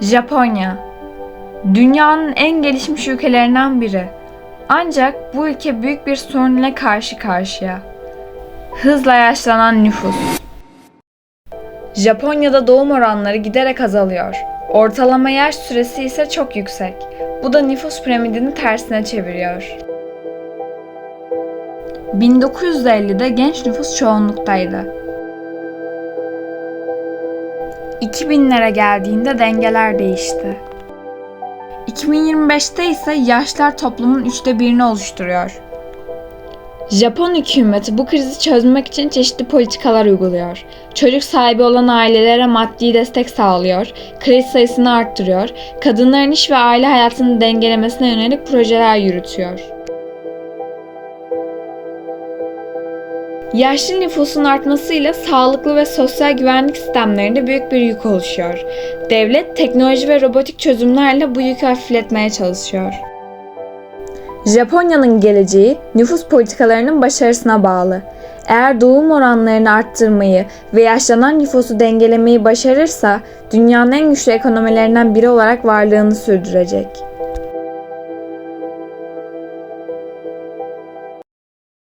Japonya Dünyanın en gelişmiş ülkelerinden biri. Ancak bu ülke büyük bir sorun ile karşı karşıya. Hızla yaşlanan nüfus. Japonya'da doğum oranları giderek azalıyor. Ortalama yaş süresi ise çok yüksek. Bu da nüfus piramidini tersine çeviriyor. 1950'de genç nüfus çoğunluktaydı. 2000'lere geldiğinde dengeler değişti. 2025'te ise yaşlar toplumun üçte birini oluşturuyor. Japon hükümeti bu krizi çözmek için çeşitli politikalar uyguluyor. Çocuk sahibi olan ailelere maddi destek sağlıyor, kriz sayısını arttırıyor, kadınların iş ve aile hayatını dengelemesine yönelik projeler yürütüyor. Yaşlı nüfusun artmasıyla sağlıklı ve sosyal güvenlik sistemlerinde büyük bir yük oluşuyor. Devlet teknoloji ve robotik çözümlerle bu yükü hafifletmeye çalışıyor. Japonya'nın geleceği nüfus politikalarının başarısına bağlı. Eğer doğum oranlarını arttırmayı ve yaşlanan nüfusu dengelemeyi başarırsa dünyanın en güçlü ekonomilerinden biri olarak varlığını sürdürecek.